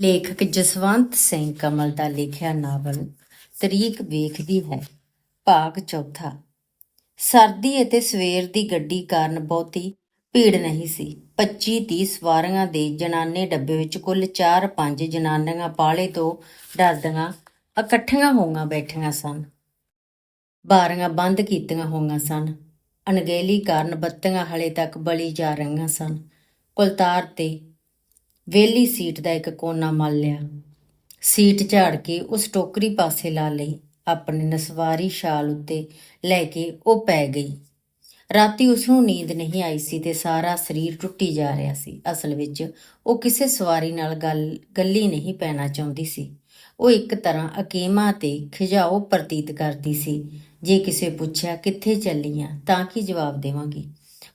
ਲੇਖਕ ਜਸਵੰਤ ਸਿੰਘ ਕਮਲ ਦਾ ਲਿਖਿਆ ਨਾਵਲ ਤਰੀਕ ਵੇਖਦੀ ਹੈ, ਭਾਗ ਚੌਥਾ। ਸਰਦੀ ਅਤੇ ਸਵੇਰ ਦੀ ਗੱਡੀ ਕਾਰਨ ਬਹੁਤੀ ਭੀੜ ਨਹੀਂ ਸੀ। 25 30 ਸਵਾਰੀਆਂ ਦੇ ਜਨਾਨੇ ਡੱਬੇ ਵਿੱਚ ਕੁੱਲ 4-5 ਜਨਾਨੀਆਂ ਪਾਲੇ ਤੋਂ ਡਰਦੀਆਂ ਇਕੱਠੀਆਂ ਹੋਈਆਂ ਬੈਠੀਆਂ ਸਨ। ਬਾਰੀਆਂ ਬੰਦ ਕੀਤੀਆਂ ਹੋਈਆਂ ਸਨ। ਅਣਗਹਿਲੀ ਕਾਰਨ ਬੱਤੀਆਂ ਹਲੇ ਤੱਕ ਬਲੀ ਜਾ ਰਹੀਆਂ ਸਨ। ਕੁਲਤਾਰ ਤੇ ਵੇਲੀ ਸੀਟ ਦਾ ਇੱਕ ਕੋਨਾ ਮਲ ਲਿਆ। ਸੀਟ ਝਾੜ ਕੇ ਉਸ ਟੋਕਰੀ ਪਾਸੇ ਲਾ ਲਈ। ਆਪਣੇ ਨਸਵਾਰੀ ਸ਼ਾਲ ਉੱਤੇ ਲੈ ਕੇ ਉਹ ਪੈ ਗਈ। ਰਾਤੀ ਉਸ ਨੂੰ ਨੀਂਦ ਨਹੀਂ ਆਈ ਸੀ ਤੇ ਸਾਰਾ ਸਰੀਰ ਟੁੱਟੀ ਜਾ ਰਿਹਾ ਸੀ। ਅਸਲ ਵਿੱਚ ਉਹ ਕਿਸੇ ਸਵਾਰੀ ਨਾਲ ਗੱਲ, ਗੱਲੀ ਨਹੀਂ ਪੈਣਾ ਚਾਹੁੰਦੀ ਸੀ। ਉਹ ਇੱਕ ਤਰ੍ਹਾਂ ਅਕੇਮਾ ਤੇ ਖਿਜਾਓ ਪ੍ਰਤੀਤ ਕਰਦੀ ਸੀ। ਜੇ ਕਿਸੇ ਪੁੱਛਿਆ ਕਿੱਥੇ ਚੱਲੀ ਆਂ ਤਾਂ ਕੀ ਜਵਾਬ ਦੇਵਾਂਗੀ?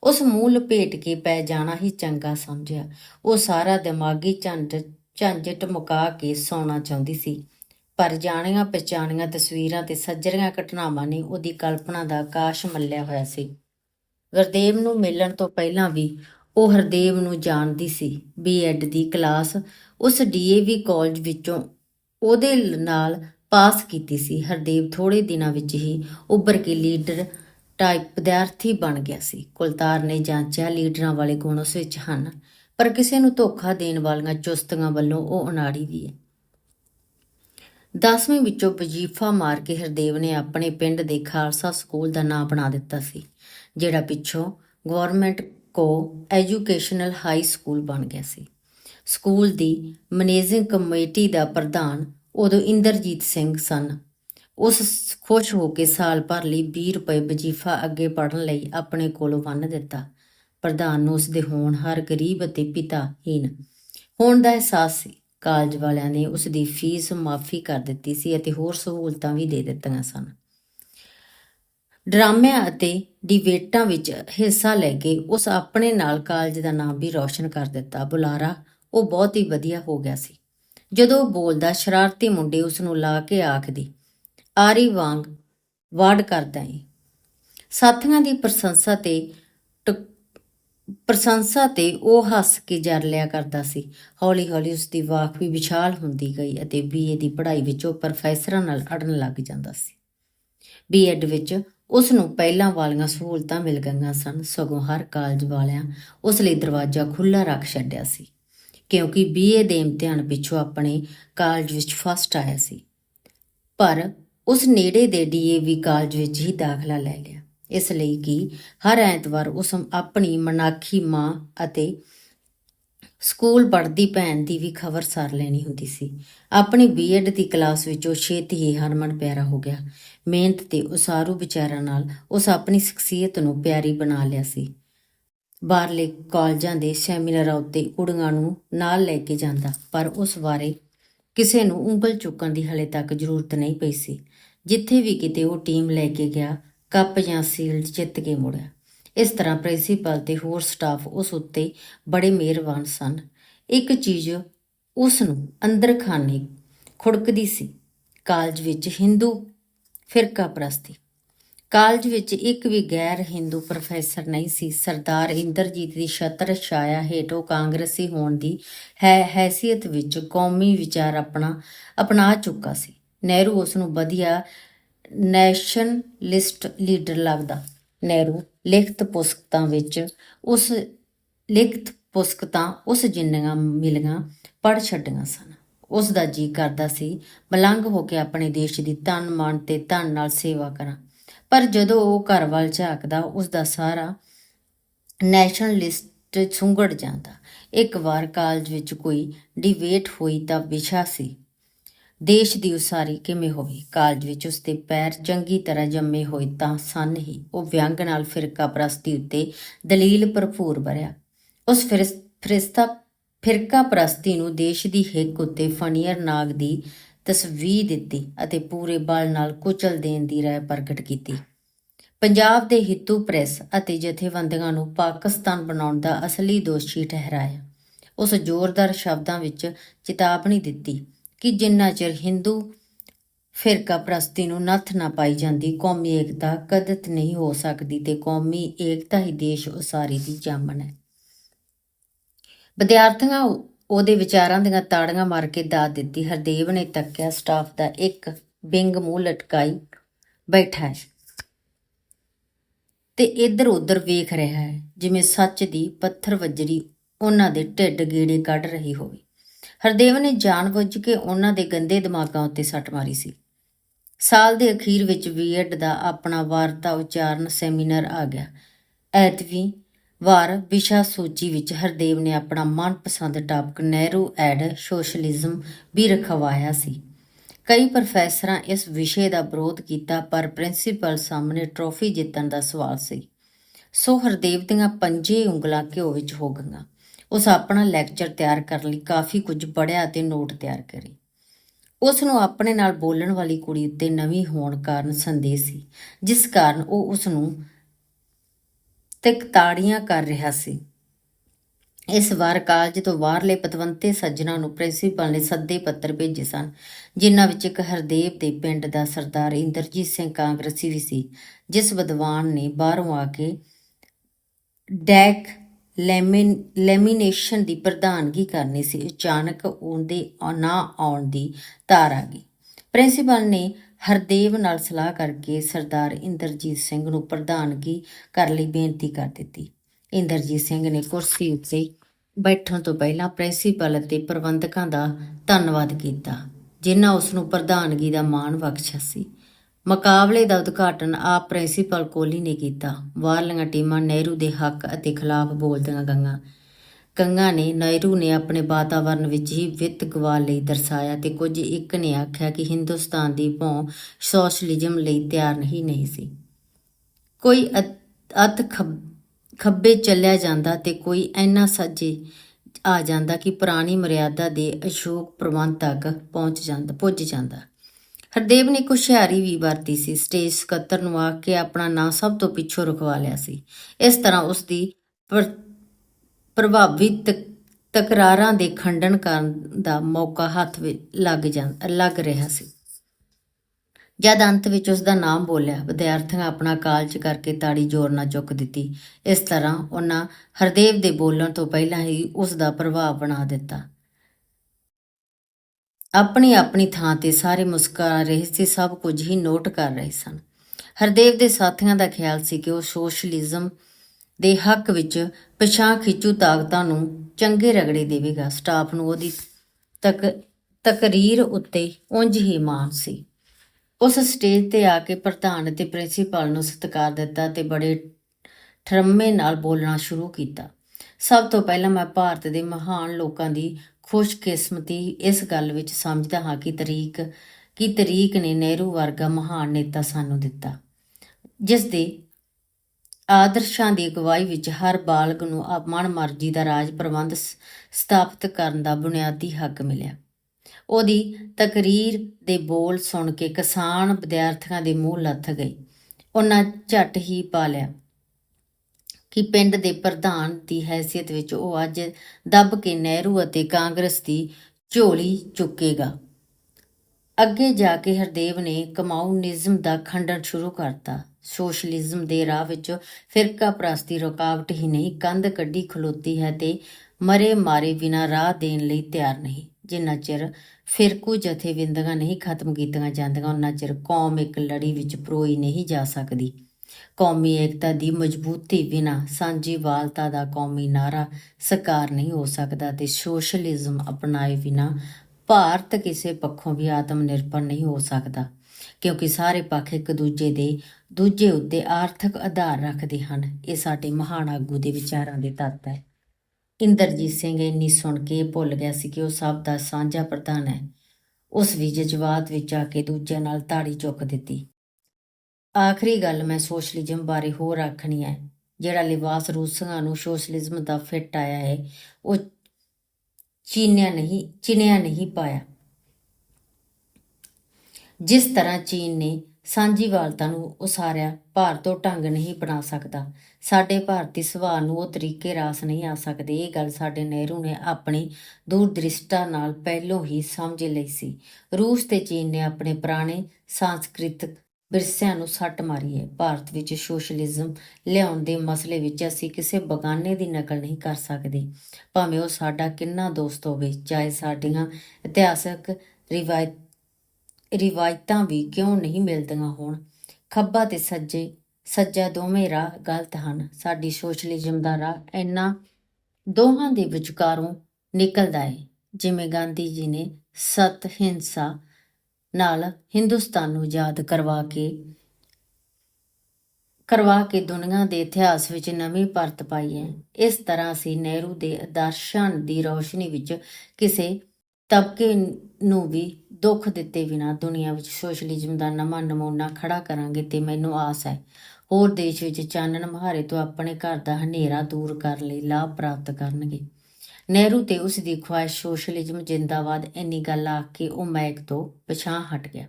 ਉਸ ਮੂੰਹ ਲਪੇਟ ਕੇ ਪੈ ਜਾਣਾ ਹੀ ਚੰਗਾ ਸਮਝਿਆ। ਉਹ ਸਾਰਾ ਦਿਮਾਗੀ ਝੰਡ, ਝੰਜਟ ਮੁਕਾ ਕੇ ਸੌਣਾ ਚਾਹੁੰਦੀ ਸੀ। ਪਰ ਜਾਣੀਆਂ ਪਛਾਣੀਆਂ ਤਸਵੀਰਾਂ ਤੇ ਸੱਜਰੀਆਂ ਘਟਨਾਵਾਂ ਨੇ ਉਹਦੀ ਕਲਪਨਾ ਦਾ ਆਕਾਸ਼ ਮੱਲਿਆ ਹੋਇਆ ਸੀ। ਗੁਰਦੇਵ ਨੂੰ ਮਿਲਣ ਤੋਂ ਪਹਿਲਾਂ ਵੀ ਉਹ ਹਰਦੇਵ ਨੂੰ ਜਾਣਦੀ ਸੀ ਬੀਐਡ ਦੀ ਕਲਾਸ। ਉਸ ਡੀਏਵੀ ਕਾਲਜ ਵਿੱਚੋਂ ਉਹਦੇ ਨਾਲ ਪਾਸ ਕੀਤੀ ਸੀ। ਹਰਦੇਵ ਥੋੜੇ ਦਿਨਾਂ ਵਿੱਚ ਹੀ ਉੱਭਰ ਕੇ ਲੀਡਰ ਟਾਈਪ ਵਿਦਿਆਰਥੀ ਬਣ ਗਿਆ ਸੀ। ਕੁਲਤਾਰ ਨੇ ਜਾਂਚਿਆ, ਲੀਡਰਾਂ ਵਾਲੇ ਗੁਣ ਉਸ ਵਿੱਚ ਹਨ, ਪਰ ਕਿਸੇ ਨੂੰ ਧੋਖਾ ਦੇਣ ਵਾਲੀਆਂ ਚੁਸਤੀਆਂ ਵੱਲੋਂ ਉਹ ਅਨਾੜੀ ਵੀ ਹੈ। ਦਸਵੀਂ ਵਿੱਚੋਂ ਵਜੀਫਾ ਮਾਰ ਕੇ ਹਰਦੇਵ ਨੇ ਆਪਣੇ ਪਿੰਡ ਦੇ ਖਾਲਸਾ ਸਕੂਲ ਦਾ ਨਾਂ ਬਣਾ ਦਿੱਤਾ ਸੀ, ਜਿਹੜਾ ਪਿੱਛੋਂ ਗਵਰਨਮੈਂਟ ਕੋ ਐਜੂਕੇਸ਼ਨਲ ਹਾਈ ਸਕੂਲ ਬਣ ਗਿਆ ਸੀ। ਸਕੂਲ ਦੀ ਮੈਨੇਜਿੰਗ ਕਮੇਟੀ ਦਾ ਪ੍ਰਧਾਨ ਉਦੋਂ ਇੰਦਰਜੀਤ ਸਿੰਘ ਸਨ। ਉਸ ਖੁਸ਼ ਹੋ ਕੇ ਸਾਲ ਭਰ ਲਈ 20 ਰੁਪਏ ਵਜੀਫਾ ਅੱਗੇ ਪੜਨ ਲਈ ਆਪਣੇ ਕੋਲੋਂ ਵੰਨ ਦਿੱਤਾ। ਪ੍ਰਧਾਨ ਨੂੰ ਉਸ ਦੇ ਹੋਣਹਾਰ ਗਰੀਬ ਅਤੇ ਪਿਤਾਹੀਨ ਹੋਣ। ਦਾ ਅਹਿਸਾਸ ਸੀ। ਕਾਲਜ ਵਾਲਿਆਂ ਨੇ ਉਸ ਦੀ ਫੀਸ ਮਾਫੀ ਕਰ ਦਿੱਤੀ ਸੀ ਅਤੇ ਹੋਰ ਸਹੂਲਤਾਂ ਵੀ ਦੇ ਦਿੱਤੀਆਂ ਸਨ। ਡਰਾਮਿਆਂ ਅਤੇ ਡਿਬੇਟਾਂ ਵਿੱਚ ਹਿੱਸਾ ਲੈ ਕੇ ਉਸ ਆਪਣੇ ਨਾਲ ਕਾਲਜ ਦਾ ਨਾਮ ਵੀ ਰੌਸ਼ਨ ਕਰ ਦਿੱਤਾ। ਬੁਲਾਰਾ ਉਹ ਬਹੁਤ ਹੀ ਵਧੀਆ ਹੋ ਗਿਆ ਸੀ। ਜਦੋਂ ਬੋਲਦਾ, ਸ਼ਰਾਰਤੀ ਮੁੰਡੇ ਉਸ ਨੂੰ ਲਾ ਕੇ ਆਖਦੀ ਆਰੀ ਵਾਂਗ ਵਾੜ ਕਰਦਾ ਏ। ਸਾਥੀਆਂ ਦੀ ਪ੍ਰਸ਼ੰਸਾ ਤੇ ਟ- ਪ੍ਰਸ਼ੰਸਾ ਤੇ ਉਹ ਹੱਸ ਕੇ ਜਰ ਲਿਆ ਕਰਦਾ ਸੀ। ਹੌਲੀ ਹੌਲੀ ਉਸ ਦੀ ਵਾਕ ਵੀ ਵਿਸ਼ਾਲ ਹੁੰਦੀ ਗਈ ਅਤੇ ਬੀਏ ਦੀ ਪੜ੍ਹਾਈ ਵਿੱਚ ਉਹ ਪ੍ਰੋਫੈਸਰਾਂ ਨਾਲ ਅੜਨ ਲੱਗ ਜਾਂਦਾ ਸੀ। ਬੀਐਡ ਵਿੱਚ ਉਸ ਨੂੰ ਪਹਿਲਾਂ ਵਾਲੀਆਂ ਸਹੂਲਤਾਂ ਮਿਲ ਗਈਆਂ ਸਨ। ਸਗੋਂ ਹਰ ਕਾਲਜ ਵਾਲਿਆਂ ਉਸ ਲਈ ਦਰਵਾਜ਼ਾ ਖੁੱਲ੍ਹਾ ਰੱਖ ਛੱਡਿਆ ਸੀ, ਕਿਉਂਕਿ ਬੀਏ ਦੇ ਇਮਤਿਹਾਨ ਪਿੱਛੋਂ ਆਪਣੇ ਕਾਲਜ ਵਿੱਚ ਫਸਟ ਆਇਆ ਸੀ। ਪਰ ਉਸ ਨੇੜੇ ਦੇ ਡੀਏਵੀ ਕਾਲਜ ਵਿੱਚ ਹੀ ਦਾਖਲਾ ਲੈ ਲਿਆ। ਇਸ ਲਈ ਕਿ ਹਰ ਐਤਵਾਰ ਉਸ ਆਪਣੀ ਮਨਾਖੀ ਮਾਂ ਅਤੇ ਸਕੂਲ ਪੜ੍ਹਦੀ ਭੈਣ ਦੀ ਵੀ ਖਬਰ ਸਾਰ ਲੈਣੀ ਹੁੰਦੀ ਸੀ। ਆਪਣੀ ਬੀਐਡ ਦੀ ਕਲਾਸ ਵਿੱਚੋਂ ਛੇਤੀ ਹੀ ਹਰਮਨ ਪਿਆਰਾ ਹੋ ਗਿਆ। ਮਿਹਨਤ ਤੇ ਉਸਾਰੂ ਵਿਚਾਰਾਂ ਨਾਲ ਉਸ ਆਪਣੀ ਸ਼ਖਸੀਅਤ ਨੂੰ ਪਿਆਰੀ ਬਣਾ ਲਿਆ ਸੀ। ਬਾਹਰਲੇ ਕਾਲਜਾਂ ਦੇ ਸੈਮੀਨਾਰਾਂ ਉੱਤੇ ਕੁੜੀਆਂ ਨੂੰ ਨਾਲ ਲੈ ਕੇ ਜਾਂਦਾ, ਪਰ ਉਸ ਬਾਰੇ ਕਿਸੇ ਨੂੰ ਉਂਗਲ ਚੁੱਕਣ ਦੀ ਹਲੇ ਤੱਕ ਜ਼ਰੂਰਤ ਨਹੀਂ ਪਈ ਸੀ। ਜਿੱਥੇ ਵੀ ਕਿਤੇ ਉਹ ਟੀਮ ਲੈ ਕੇ ਗਿਆ, ਕੱਪ ਜਾਂ ਸੀਲ ਜਿੱਤ ਕੇ ਮੁੜਿਆ। ਇਸ ਤਰ੍ਹਾਂ ਪ੍ਰਿੰਸੀਪਲ ਤੇ ਹੋਰ ਸਟਾਫ ਉਸ ਉੱਤੇ ਬੜੇ ਮਿਹਰਬਾਨ ਸਨ। ਇੱਕ ਚੀਜ਼ ਉਸ ਨੂੰ ਅੰਦਰ ਖਾਨੇ ਖੁੜਕਦੀ ਸੀ, ਕਾਲਜ ਵਿੱਚ ਹਿੰਦੂ ਫਿਰਕਾ ਪ੍ਰਸਤੀ। ਕਾਲਜ ਵਿੱਚ ਇੱਕ ਵੀ ਗੈਰ ਹਿੰਦੂ ਪ੍ਰੋਫੈਸਰ ਨਹੀਂ ਸੀ, ਸਰਦਾਰ ਇੰਦਰਜੀਤ ਦੀ ਛਤਰ ਛਾਇਆ ਹੇਠ ਉਹ ਕਾਂਗਰਸੀ ਹੋਣ ਦੀ ਹੈ ਹੈਸੀਅਤ ਵਿੱਚ ਕੌਮੀ ਵਿਚਾਰ ਆਪਣਾ ਅਪਣਾ ਚੁੱਕਾ ਸੀ। ਨਹਿਰੂ ਉਸ ਨੂੰ ਵਧੀਆ ਨੈਸ਼ਨਲਿਸਟ ਲੀਡਰ ਲੱਗਦਾ। ਨਹਿਰੂ ਲਿਖਤ ਪੁਸਤਕਾਂ ਵਿੱਚ ਉਸ ਲਿਖਤ ਪੁਸਤਕਾਂ ਉਸ ਜਿੰਨੀਆਂ ਮਿਲੀਆਂ ਪੜ ਛੱਡੀਆਂ ਸਨ। ਉਸ ਦਾ ਜੀ ਕਰਦਾ ਸੀ ਮਲੰਗ ਹੋ ਕੇ ਆਪਣੇ ਦੇਸ਼ ਦੀ ਤਨ ਮਨ ਤੇ ਧਨ ਨਾਲ ਸੇਵਾ ਕਰਾਂ। ਪਰ ਜਦੋਂ ਉਹ ਘਰ ਵੱਲ ਝਾਕਦਾ ਉਸ ਦਾ ਸਾਰਾ ਨੈਸ਼ਨਲਿਸਟ ਸੁੰਗੜ ਜਾਂਦਾ। ਇੱਕ ਵਾਰ ਕਾਲਜ ਵਿੱਚ ਕੋਈ ਡਿਬੇਟ ਹੋਈ ਤਾਂ ਵਿਸ਼ਾ ਸੀ। ਦੇਸ਼ ਦੀ ਉਸਾਰੀ ਕਿਵੇਂ ਹੋਵੇ ਕਾਲਜ ਵਿੱਚ ਉਸ ਦੇ ਪੈਰ ਚੰਗੀ ਤਰ੍ਹਾਂ ਜੰਮੇ ਹੋਏ ਤਾਂ ਸਨ ਹੀ ਉਹ ਵਿਅੰਗ ਨਾਲ ਫਿਰਕਾ ਪ੍ਰਸਤੀ ਉੱਤੇ ਦਲੀਲ ਭਰਪੂਰ ਭਰਿਆ। ਉਸ ਫਿਰਸ- ਫਿਰਸਤਾ, ਫਿਰਕਾ ਪ੍ਰਸਤੀ ਨੂੰ ਦੇਸ਼ ਦੀ ਹਿੱਕ ਉੱਤੇ ਫਨੀਅਰ ਨਾਗ ਦੀ ਤਸਵੀਰ ਦਿੱਤੀ ਅਤੇ ਪੂਰੇ ਬਲ ਨਾਲ ਕੁਚਲ ਦੇਣ ਦੀ ਰਾਏ ਪ੍ਰਗਟ ਕੀਤੀ। ਪੰਜਾਬ ਦੇ ਹਿੱਤੂ ਪ੍ਰੈਸ ਅਤੇ ਜਥੇਬੰਦੀਆਂ ਨੂੰ ਪਾਕਿਸਤਾਨ ਬਣਾਉਣ ਦਾ ਅਸਲੀ ਦੋਸ਼ੀ ਠਹਿਰਾਇਆ। ਉਸ ਜ਼ੋਰਦਾਰ ਸ਼ਬਦਾਂ ਵਿੱਚ ਚੇਤਾਵਨੀ ਦਿੱਤੀ ਕਿ ਜਿੰਨਾ ਚਿਰ ਹਿੰਦੂ ਫਿਰਕਾ ਪ੍ਰਸਤੀ ਨੂੰ ਨੱਥ ਨਾ ਪਾਈ ਜਾਂਦੀ, ਕੌਮੀ ਏਕਤਾ ਕਦਤ ਨਹੀਂ ਹੋ ਸਕਦੀ ਤੇ ਕੌਮੀ ਏਕਤਾ ਹੀ ਦੇਸ਼ ਉਸਾਰੀ ਦੀ ਜਾਮਨ ਹੈ। ਵਿਦਿਆਰਥੀਆਂ ਉਹਦੇ ਵਿਚਾਰਾਂ ਦੀਆਂ ਤਾੜੀਆਂ ਮਾਰ ਕੇ ਦਾਦ ਦਿੱਤੀ। ਹਰਦੇਵ ਨੇ ਤੱਕਿਆ, ਸਟਾਫ ਦਾ ਇੱਕ ਬਿੰਗ ਮੂੰਹ ਲਟਕਾਈ ਬੈਠਾ ਹੈ ਤੇ ਇੱਧਰ ਉੱਧਰ ਵੇਖ ਰਿਹਾ ਹੈ, ਜਿਵੇਂ ਸੱਚ ਦੀ ਪੱਥਰ ਵੱਜਰੀ ਉਹਨਾਂ ਦੇ ਢਿੱਡ ਗੇੜੇ ਕੱਢ ਰਹੀ ਹੋਵੇ। ਹਰਦੇਵ ਨੇ ਜਾਣਬੁੱਝ ਕੇ ਉਹਨਾਂ ਦੇ ਗੰਦੇ ਦਿਮਾਗਾਂ ਉੱਤੇ ਸੱਟ ਮਾਰੀ ਸੀ। ਸਾਲ ਦੇ ਅਖੀਰ ਵਿੱਚ ਬੀਐਡ ਦਾ ਆਪਣਾ ਵਾਰਤਾ ਉਚਾਰਨ ਸੈਮੀਨਾਰ ਆ ਗਿਆ। ਐਤਵੀਂ ਵਾਰ ਵਿਸ਼ਾ ਸੂਚੀ ਵਿੱਚ ਹਰਦੇਵ ਨੇ ਆਪਣਾ ਮਨਪਸੰਦ ਟਾਪਿਕ ਨਹਿਰੂ ਐਡ ਸੋਸ਼ਲਿਜ਼ਮ ਵੀ ਰਖਵਾਇਆ ਸੀ। ਕਈ ਪ੍ਰੋਫੈਸਰਾਂ ਇਸ ਵਿਸ਼ੇ ਦਾ ਵਿਰੋਧ ਕੀਤਾ, ਪਰ ਪ੍ਰਿੰਸੀਪਲ ਸਾਹਮਣੇ ਟਰੋਫੀ ਜਿੱਤਣ ਦਾ ਸਵਾਲ ਸੀ। ਸੋ ਹਰਦੇਵ ਦੀਆਂ ਪੰਜੇ ਉਂਗਲਾਂ ਘਿਓ ਵਿੱਚ ਹੋ ਗਈਆਂ। ਉਸ ਆਪਣਾ ਲੈਕਚਰ ਤਿਆਰ ਕਰਨ ਲਈ ਕਾਫੀ ਕੁਝ ਪੜ੍ਹਿਆ ਅਤੇ ਨੋਟ ਤਿਆਰ ਕਰੇ। ਉਸ ਨੂੰ ਆਪਣੇ ਨਾਲ ਬੋਲਣ ਵਾਲੀ ਕੁੜੀ ਉੱਤੇ ਨਵੀਂ ਹੋਣ ਕਾਰਨ ਸੰਦੇਸ਼ ਸੀ, ਜਿਸ ਕਾਰਨ ਉਹ ਉਸ ਨੂੰ ਤਿਕ ਕਰ ਰਿਹਾ ਸੀ। ਇਸ ਵਾਰ ਕਾਲਜ ਤੋਂ ਬਾਹਰਲੇ ਪਤਵੰਤੇ ਸੱਜਣਾ ਨੂੰ ਪ੍ਰਿੰਸੀਪਲ ਨੇ ਸੱਦੇ ਪੱਤਰ ਭੇਜੇ ਸਨ, ਜਿਨ੍ਹਾਂ ਵਿੱਚ ਇੱਕ ਹਰਦੇਵ ਦੇ ਪਿੰਡ ਦਾ ਸਰਦਾਰ ਇੰਦਰਜੀਤ ਸਿੰਘ ਕਾਂਗਰਸੀ ਵੀ ਸੀ, ਜਿਸ ਵਿਦਵਾਨ ਨੇ ਬਾਹਰੋਂ ਆ ਕੇ ਡੈਕ ਲੈਮੀਨੇਸ਼ਨ ਦੀ ਪ੍ਰਧਾਨਗੀ ਕਰਨੀ ਸੀ। ਅਚਾਨਕ ਉਹਦੇ ਨਾ ਆਉਣ ਦੀ ਤਾਰ ਆ ਗਈ। ਪ੍ਰਿੰਸੀਪਲ ਨੇ ਹਰਦੇਵ ਨਾਲ ਸਲਾਹ ਕਰਕੇ ਸਰਦਾਰ ਇੰਦਰਜੀਤ ਸਿੰਘ ਨੂੰ ਪ੍ਰਧਾਨਗੀ ਕਰਨ ਲਈ ਬੇਨਤੀ ਕਰ ਦਿੱਤੀ। ਇੰਦਰਜੀਤ ਸਿੰਘ ਨੇ ਕੁਰਸੀ ਉੱਤੇ ਬੈਠਣ ਤੋਂ ਪਹਿਲਾਂ ਪ੍ਰਿੰਸੀਪਲ ਅਤੇ ਪ੍ਰਬੰਧਕਾਂ ਦਾ ਧੰਨਵਾਦ ਕੀਤਾ, ਜਿਨ੍ਹਾਂ ਉਸ ਨੂੰ ਪ੍ਰਧਾਨਗੀ ਦਾ ਮਾਣ ਬਖਸ਼ਿਆ ਸੀ। ਮੁਕਾਬਲੇ ਦਾ ਉਦਘਾਟਨ ਆਪ ਪ੍ਰਿੰਸੀਪਲ ਕੋਹਲੀ ਨੇ ਕੀਤਾ। ਬਾਹਰਲੀਆਂ ਟੀਮਾਂ ਨਹਿਰੂ ਦੇ ਹੱਕ ਅਤੇ ਖਿਲਾਫ ਬੋਲਦੀਆਂ ਗਈਆਂ। ਕੰਗਾ ਨੇ ਨਹਿਰੂ ਨੇ ਆਪਣੇ ਵਾਤਾਵਰਣ ਵਿੱਚ ਹੀ ਵਿੱਤ ਗਵਾ ਲਈ ਦਰਸਾਇਆ ਤੇ ਕੁਝ ਇੱਕ ਨੇ ਆਖਿਆ ਕਿ ਹਿੰਦੁਸਤਾਨ ਦੀ ਭੌਂ ਸੋਸ਼ਲਿਜ਼ਮ ਲਈ ਤਿਆਰ ਨਹੀਂ ਨਹੀਂ ਸੀ। ਕੋਈ ਅਤ- ਅਤ ਖੱਬੇ ਚੱਲਿਆ ਜਾਂਦਾ ਤੇ ਕੋਈ ਐਨਾ ਸੱਜੇ ਆ ਜਾਂਦਾ ਕਿ ਪੁਰਾਣੀ ਮਰਿਆਦਾ ਦੇ ਅਸ਼ੋਕ ਪ੍ਰਬੰਧ ਤੱਕ ਪਹੁੰਚ ਜਾਂਦਾ, ਪੁੱਜ ਜਾਂਦਾ। ਹਰਦੇਵ ਨੇ ਇੱਕ ਹੁਸ਼ਿਆਰੀ ਵੀ ਵਰਤੀ ਸੀ। ਸਟੇਜ ਸਕੱਤਰ ਨੂੰ ਆ ਕੇ ਆਪਣਾ ਨਾਂ ਸਭ ਤੋਂ ਪਿੱਛੋਂ ਰਖਵਾ ਲਿਆ ਸੀ। ਇਸ ਤਰ੍ਹਾਂ ਉਸ ਦੀ ਪ੍ਰ- ਪ੍ਰਭਾਵੀ ਤਕ- ਤਕਰਾਰਾਂ ਦੇ ਖੰਡਨ ਕਰਨ ਦਾ ਮੌਕਾ ਹੱਥ ਵਿੱਚ ਲੱਗ ਜਾਂ, ਲੱਗ ਰਿਹਾ ਸੀ। ਜਦ ਅੰਤ ਵਿੱਚ ਉਸ ਦਾ ਨਾਮ ਬੋਲਿਆ, ਵਿਦਿਆਰਥੀਆਂ ਆਪਣਾ ਕਾਲਜ ਕਰਕੇ ਤਾੜੀ ਜ਼ੋਰ ਨਾਲ ਚੁੱਕ ਦਿੱਤੀ। ਇਸ ਤਰ੍ਹਾਂ ਉਹਨਾਂ ਹਰਦੇਵ ਦੇ ਬੋਲਣ ਤੋਂ ਪਹਿਲਾਂ ਹੀ ਉਸ ਦਾ ਪ੍ਰਭਾਵ ਬਣਾ ਦਿੱਤਾ। ਆਪਣੀ ਆਪਣੀ ਥਾਂ ਤੇ ਸਾਰੇ ਮੁਸਕਰਾ ਰਹੇ ਸੀ, ਸਭ ਕੁਝ ਹੀ ਨੋਟ ਕਰ ਰਹੇ ਸਨ। ਹਰਦੇਵ ਦੇ ਸਾਥੀਆਂ ਦਾ ਖਿਆਲ ਸੀ ਕਿ ਉਹ ਸੋਸ਼ਲਿਜ਼ਮ ਦੇ ਹੱਕ ਵਿੱਚ ਪਛਾਂ ਖਿੱਚੂ ਤਾਕਤਾਂ ਨੂੰ ਚੰਗੇ ਰਗੜੇ ਦੇਵੇਗਾ। ਸਟਾਫ ਨੂੰ ਉਹਦੀ ਤਕ, ਤਕਰੀਰ ਉੱਤੇ ਉਂਝ ਹੀ ਮਾਣ ਸੀ। ਉਸ ਸਟੇਜ ਤੇ ਆ ਕੇ ਪ੍ਰਧਾਨ ਅਤੇ ਪ੍ਰਿੰਸੀਪਲ ਨੂੰ ਸਤਿਕਾਰ ਦਿੱਤਾ ਤੇ ਬੜੇ ਠਰਮੇ ਨਾਲ ਬੋਲਣਾ ਸ਼ੁਰੂ ਕੀਤਾ। ਸਭ ਤੋਂ ਪਹਿਲਾਂ ਮੈਂ ਭਾਰਤ ਦੇ ਮਹਾਨ ਲੋਕਾਂ ਦੀ ਖੁਸ਼ਕਿਸਮਤੀ ਇਸ ਗੱਲ ਵਿੱਚ ਸਮਝਦਾ ਹਾਂ ਕਿ ਤਰੀਕ ਕਿ ਤਰੀਕ ਨੇ ਨਹਿਰੂ ਵਰਗਾ ਮਹਾਨ ਨੇਤਾ ਸਾਨੂੰ ਦਿੱਤਾ। ਜਿਸ ਦੇ ਆਦਰਸ਼ਾਂ ਦੀ ਅਗਵਾਈ ਵਿੱਚ ਹਰ ਬਾਲਗ ਨੂੰ ਆਪਣ ਮਰਜ਼ੀ ਦਾ ਰਾਜ ਪ੍ਰਬੰਧ ਸ- ਸਥਾਪਿਤ ਕਰਨ ਦਾ ਬੁਨਿਆਦੀ ਹੱਕ ਮਿਲਿਆ। ਉਹਦੀ ਤਕਰੀਰ ਦੇ ਬੋਲ ਸੁਣ ਕੇ ਕਿਸਾਨ ਵਿਦਿਆਰਥੀਆਂ ਦੇ ਮੂੰਹ ਲੱਥ ਗਏ। ਉਹਨਾਂ ਝਟ ਹੀ ਪਾ ਲਿਆ। ਕਿ ਪਿੰਡ ਦੇ ਪ੍ਰਧਾਨ ਦੀ ਹੈਸੀਅਤ ਵਿੱਚ ਉਹ ਅੱਜ ਦੱਬ ਕੇ ਨਹਿਰੂ ਅਤੇ ਕਾਂਗਰਸ ਦੀ ਝੋਲੀ ਚੁੱਕੇਗਾ। ਅੱਗੇ ਜਾ ਕੇ ਹਰਦੇਵ ਨੇ ਕਮਾਊਨਿਜ਼ਮ ਦਾ ਖੰਡਨ ਸ਼ੁਰੂ ਕਰਤਾ। ਸੋਸ਼ਲਿਜ਼ਮ ਦੇ ਰਾਹ ਵਿੱਚ ਫਿਰਕਾ ਪ੍ਰਸਤੀ ਰੁਕਾਵਟ ਹੀ ਨਹੀਂ, ਕੰਧ ਕੱਢੀ ਖਲੋਤੀ ਹੈ ਤੇ ਮਰੇ ਮਾਰੇ ਬਿਨਾਂ ਰਾਹ ਦੇਣ ਲਈ ਤਿਆਰ ਨਹੀਂ। ਜਿੰਨਾ ਚਿਰ ਫਿਰਕੂ ਜਥੇਬੰਦੀਆਂ ਨਹੀਂ ਖਤਮ ਕੀਤੀਆਂ ਜਾਂਦੀਆਂ ਉਹਨਾਂ ਚਿਰ ਕੌਮ ਇੱਕ ਲੜੀ ਵਿੱਚ ਪਰੋਈ ਨਹੀਂ ਜਾ ਸਕਦੀ। ਕੌਮੀ ਏਕਤਾ ਦੀ ਮਜ਼ਬੂਤੀ ਬਿਨਾਂ ਸਾਂਝੀਵਾਲਤਾ ਦਾ ਕੌਮੀ ਨਾਰਾ ਸਾਕਾਰ ਨਹੀਂ ਹੋ ਸਕਦਾ ਤੇ ਸੋਸ਼ਲਿਜ਼ਮ ਅਪਣਾਏ ਬਿਨਾਂ ਭਾਰਤ ਕਿਸੇ ਪੱਖੋਂ ਵੀ ਆਤਮ ਨਿਰਭਰ ਨਹੀਂ ਹੋ ਸਕਦਾ, ਕਿਉਂਕਿ ਸਾਰੇ ਪੱਖ ਇੱਕ ਦੂਜੇ ਦੇ ਦੂਜੇ ਉੱਤੇ ਆਰਥਿਕ ਆਧਾਰ ਰੱਖਦੇ ਹਨ। ਇਹ ਸਾਡੇ ਮਹਾਨ ਆਗੂ ਦੇ ਵਿਚਾਰਾਂ ਦੇ ਤੱਤ ਹੈ। ਇੰਦਰਜੀਤ ਸਿੰਘ ਇੰਨੀ ਸੁਣ ਕੇ ਭੁੱਲ ਗਿਆ ਸੀ ਕਿ ਉਹ ਸਭ ਦਾ ਸਾਂਝਾ ਪ੍ਰਧਾਨ ਹੈ। ਉਸ ਵੀ ਜਜ਼ਬਾਤ ਵਿੱਚ ਆ ਕੇ ਦੂਜਿਆਂ ਨਾਲ ਤਾੜੀ ਚੁੱਕ ਦਿੱਤੀ। ਆਖਰੀ ਗੱਲ ਮੈਂ ਸੋਸ਼ਲਿਜ਼ਮ ਬਾਰੇ ਹੋਰ ਆਖਣੀ ਹੈ। ਜਿਹੜਾ ਲਿਬਾਸ ਰੂਸੀਆਂ ਨੂੰ ਸੋਸ਼ਲਿਜ਼ਮ ਦਾ ਫਿੱਟ ਆਇਆ ਹੈ, ਉਹ ਚੀਨਿਆ ਨਹੀਂ, ਚਿਣਿਆ ਨਹੀਂ ਪਾਇਆ। ਜਿਸ ਤਰ੍ਹਾਂ ਚੀਨ ਨੇ ਸਾਂਝੀਵਾਲਤਾ ਨੂੰ ਉਸਾਰਿਆ, ਭਾਰਤ ਉਹ ਢੰਗ ਨਹੀਂ ਬਣਾ ਸਕਦਾ। ਸਾਡੇ ਭਾਰਤੀ ਸੁਭਾਅ ਨੂੰ ਉਹ ਤਰੀਕੇ ਰਾਸ ਨਹੀਂ ਆ ਸਕਦੇ। ਇਹ ਗੱਲ ਸਾਡੇ ਨਹਿਰੂ ਨੇ ਆਪਣੀ ਦੂਰਦ੍ਰਿਸ਼ਟਾ ਨਾਲ ਪਹਿਲੋਂ ਹੀ ਸਮਝ ਲਈ ਸੀ। ਰੂਸ ਤੇ ਚੀਨ ਨੇ ਆਪਣੇ ਪੁਰਾਣੇ ਸੰਸਕ੍ਰਿਤਕ ਵਿਰਸਿਆਂ ਨੂੰ ਸੱਟ ਮਾਰੀ ਹੈ। ਭਾਰਤ ਵਿੱਚ ਸੋਸ਼ਲਿਜ਼ਮ ਲਿਆਉਣ ਦੇ ਮਸਲੇ ਵਿੱਚ ਅਸੀਂ ਕਿਸੇ ਬਗਾਨੇ ਦੀ ਨਕਲ ਨਹੀਂ ਕਰ ਸਕਦੇ। ਭਾਵੇਂ ਉਹ ਸਾਡਾ ਕਿੰਨਾ ਦੋਸਤ ਹੋਵੇ, ਚਾਹੇ ਸਾਡੀਆਂ ਇਤਿਹਾਸਕ ਰਿਵਾਇਤ ਰਿਵਾਇਤਾਂ ਵੀ ਕਿਉਂ ਨਹੀਂ ਮਿਲਦੀਆਂ ਹੋਣ। ਖੱਬਾ ਤੇ ਸੱਜੇ, ਸੱਜਾ ਦੋਵੇਂ ਰਾਹ ਗਲਤ ਹਨ। ਸਾਡੀ ਸੋਸ਼ਲਿਜ਼ਮ ਦਾ ਰਾਹ ਇੰਨਾ ਦੋਹਾਂ ਦੇ ਵਿਚਕਾਰੋਂ ਨਿਕਲਦਾ ਹੈ। ਜਿਵੇਂ ਗਾਂਧੀ ਜੀ ਨੇ ਸਤ ਹਿੰਸਾ ਨਾਲ ਹਿੰਦੁਸਤਾਨ ਨੂੰ ਯਾਦ ਕਰਵਾ ਕੇ ਕਰਵਾ ਕੇ ਦੁਨੀਆ ਦੇ ਇਤਿਹਾਸ ਵਿੱਚ ਨਵੀਂ ਪਰਤ ਪਾਈ ਹੈ। ਇਸ ਤਰ੍ਹਾਂ ਅਸੀਂ ਨਹਿਰੂ ਦੇ ਆਦਰਸ਼ਾਂ ਦੀ ਰੌਸ਼ਨੀ ਵਿੱਚ ਕਿਸੇ ਤਬਕੇ ਨੂੰ ਵੀ ਦੁੱਖ ਦਿੱਤੇ ਬਿਨਾ ਦੁਨੀਆ ਵਿੱਚ ਸੋਸ਼ਲਿਜ਼ਮ ਦਾ ਨਵਾਂ ਨਮੂਨਾ ਖੜਾ ਕਰਾਂਗੇ ਤੇ ਮੈਨੂੰ ਆਸ ਹੈ, ਹੋਰ ਦੇਸ਼ ਵਿੱਚ ਚਾਨਣ ਮੁਹਾਰੇ ਤੋਂ ਆਪਣੇ ਘਰ ਦਾ ਹਨੇਰਾ ਦੂਰ ਕਰਨ ਲਈ ਲਾਭ ਪ੍ਰਾਪਤ ਕਰਨਗੇ। ਨਹਿਰੂ ਤੇ ਉਸ ਦੀ ਖੁਆਇਸ਼ ਸੋਸ਼ਲਿਜ਼ਮ, ਜਿੰਦਾਬਾਦ, ਇੰਨੀ ਗੱਲ ਆਖ ਕੇ ਉਹ ਮੈਕ ਤੋਂ ਪਛਾਂ ਹਟ ਗਿਆ।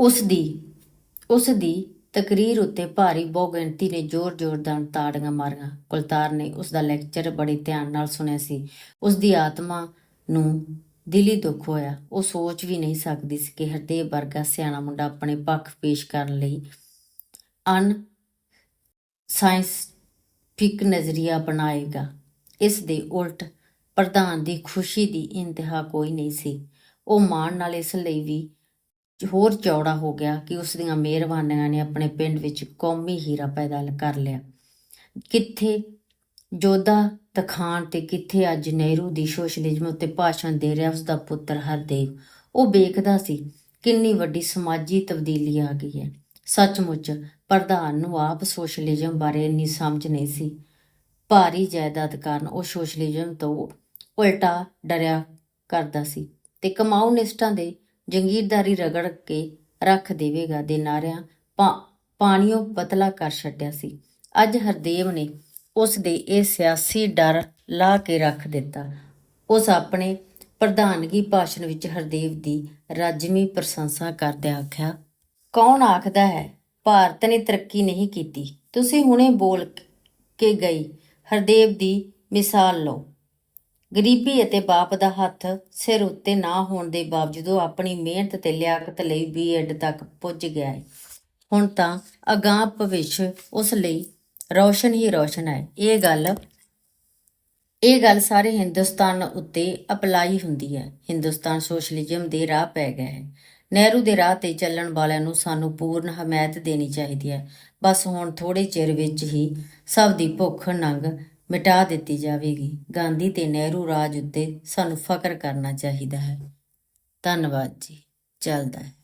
ਉਸ ਦੀ ਉਸ ਦੀ ਤਕਰੀਰ ਉੱਤੇ ਭਾਰੀ ਬਹੁਗਿਣਤੀ ਨੇ ਜ਼ੋਰ-ਜ਼ੋਰ ਦਾ ਤਾੜੀਆਂ ਮਾਰੀਆਂ। ਕੁਲਤਾਰ ਨੇ ਉਸ ਦਾ ਲੈਕਚਰ ਬੜੇ ਧਿਆਨ ਨਾਲ ਸੁਣਿਆ ਸੀ। ਉਸ ਦੀ ਆਤਮਾ ਨੂੰ ਦਿਲੀ ਦੁੱਖ ਹੋਇਆ। ਉਹ ਸੋਚ ਵੀ ਨਹੀਂ ਸਕਦੀ ਸੀ ਕਿ ਹਰਦੇਵ ਵਰਗਾ ਸਿਆਣਾ ਮੁੰਡਾ ਆਪਣੇ ਪੱਖ ਪੇਸ਼ ਕਰਨ ਲਈ ਅਨ ਫਿੱਕ ਨਜ਼ਰੀਆ ਬਣਾਏਗਾ। ਇਸ ਦੇ ਉਲਟ ਪ੍ਰਧਾਨ ਦੀ ਖੁਸ਼ੀ ਦੀ ਇੰਤਹਾ ਕੋਈ ਨਹੀਂ ਸੀ। ਉਹ ਮਾਣ ਨਾਲ ਇਸ ਲਈ ਵੀ ਹੋਰ ਚੌੜਾ ਹੋ ਗਿਆ ਕਿ ਉਸ ਦੀਆਂ ਮਿਹਰਬਾਨੀਆਂ ਨੇ ਆਪਣੇ ਪਿੰਡ ਵਿੱਚ ਕੌਮੀ ਹੀਰਾ ਪੈਦਾ ਕਰ ਲਿਆ। ਕਿੱਥੇ ਜੋਧਾ ਤਖਾਨ ਤੇ ਕਿੱਥੇ ਅੱਜ ਨਹਿਰੂ ਦੀ ਸੋਸ਼ਲਿਜ਼ਮ ਉੱਤੇ ਭਾਸ਼ਣ ਦੇ ਰਿਹਾ ਉਸ ਦਾ ਪੁੱਤਰ ਹਰਦੇਵ, ਉਹ ਵੇਖਦਾ ਸੀ ਕਿੰਨੀ ਵੱਡੀ ਸਮਾਜੀ ਤਬਦੀਲੀ ਆ ਗਈ ਹੈ। ਸੱਚਮੁੱਚ ਪ੍ਰਧਾਨ ਨੂੰ ਆਪ ਸੋਸ਼ਲਿਜ਼ਮ ਬਾਰੇ ਇੰਨੀ ਸਮਝ ਨਹੀਂ ਸੀ। ਭਾਰੀ ਜਾਇਦਾਦ ਕਾਰਨ ਉਹ ਸੋਸ਼ਲਿਜ਼ਮ ਤੋਂ ਉਲਟਾ ਡਰਿਆ ਕਰਦਾ ਸੀ ਤੇ ਕਮਾਊਨਿਸਟਾਂ ਦੇ ਜੰਗੀਰਦਾਰੀ ਰਗੜ ਕੇ ਰੱਖ ਦੇਵੇਗਾ ਦੇ ਨਾਰਿਆਂ ਪਾ- ਪਾਣੀਓ ਪਤਲਾ ਕਰ ਛੱਡਿਆ ਸੀ। ਅੱਜ ਹਰਦੇਵ ਨੇ ਉਸ ਦੇ ਇਹ ਸਿਆਸੀ ਡਰ ਲਾ ਕੇ ਰੱਖ ਦਿੱਤਾ। ਉਸ ਆਪਣੇ ਪ੍ਰਧਾਨਗੀ ਭਾਸ਼ਣ ਵਿੱਚ ਹਰਦੇਵ ਦੀ ਰਾਜਮੀ ਪ੍ਰਸ਼ੰਸਾ ਕਰਦਿਆਂ ਆਖਿਆ, ਕੌਣ ਆਖਦਾ ਹੈ ਭਾਰਤ ਨੇ ਤਰੱਕੀ ਨਹੀਂ ਕੀਤੀ। ਤੁਸੀਂ ਹੁਣੇ ਬੋਲ ਕੇ ਗਈ। ਹਰਦੇਵ ਦੀ ਮਿਸਾਲ ਲਓ। ਗਰੀਬੀ ਅਤੇ ਬਾਪ ਦਾ ਹੱਥ ਸਿਰ ਉੱਤੇ ਨਾ ਹੋਣ ਦੇ ਬਾਵਜੂਦ ਉਹ ਆਪਣੀ ਮਿਹਨਤ ਤੇ ਲਿਆਕਤ ਲਈ ਬੀਐਡ ਤੱਕ ਪੁੱਜ ਗਿਆ ਹੈ ਹੁਣ ਤਾਂ ਅਗਾਂਹ ਭਵਿੱਖ ਉਸ ਲਈ ਰੌਸ਼ਨ ਹੀ ਰੌਸ਼ਨ ਹੈ। ਇਹ ਗੱਲ ਇਹ ਗੱਲ ਸਾਰੇ ਹਿੰਦੁਸਤਾਨ ਉੱਤੇ ਅਪਲਾਈ ਹੁੰਦੀ ਹੈ। ਹਿੰਦੁਸਤਾਨ ਸੋਸ਼ਲਿਜ਼ਮ ਦੇ ਰਾਹ ਪੈ ਗਿਆ ਹੈ। ਨਹਿਰੂ ਦੇ ਰਾਹ ਤੇ ਚੱਲਣ ਵਾਲਿਆਂ ਨੂੰ ਸਾਨੂੰ ਪੂਰਨ ਹਮਾਇਤ ਦੇਣੀ ਚਾਹੀਦੀ ਹੈ। ਬਸ ਹੁਣ ਥੋੜੇ ਚਿਰ ਵਿੱਚ ਹੀ ਸਭ ਦੀ ਭੁੱਖ ਨੰਗ ਮਿਟਾ ਦਿੱਤੀ ਜਾਵੇਗੀ। ਗਾਂਧੀ ਤੇ ਨਹਿਰੂ ਰਾਜ ਉੱਤੇ ਸਾਨੂੰ ਫਖਰ ਕਰਨਾ ਚਾਹੀਦਾ ਹੈ। ਧੰਨਵਾਦ ਜੀ। ਚੱਲਦਾ ਹੈ।